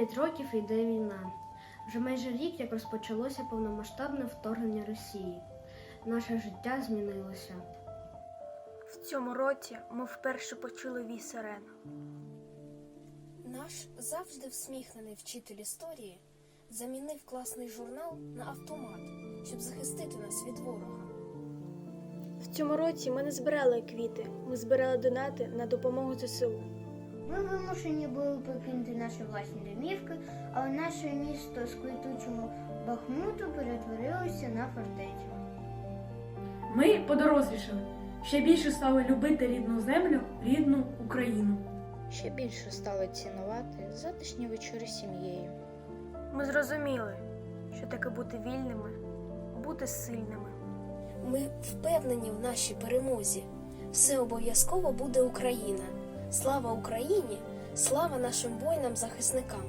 Дев'ять років йде війна. Вже майже рік, як розпочалося повномасштабне вторгнення Росії. Наше життя змінилося. В цьому році ми вперше почули вій сирену. Наш завжди всміхнений вчитель історії замінив класний журнал на автомат, щоб захистити нас від ворога. В цьому році ми не збирали квіти, ми збирали донати на допомогу ЗСУ. Ми вимушені були покинути наші власні домівки, але наше місто з квітучого Бахмуту перетворилося на фортецю. Ми подорослішали, ще більше стали любити рідну землю, рідну Україну. Ще більше стали цінувати затишні вечори з сім'єю. Ми зрозуміли, що таке бути вільними, бути сильними. Ми впевнені в нашій перемозі. Все обов'язково буде Україна. Слава Україні! Слава нашим воїнам-захисникам!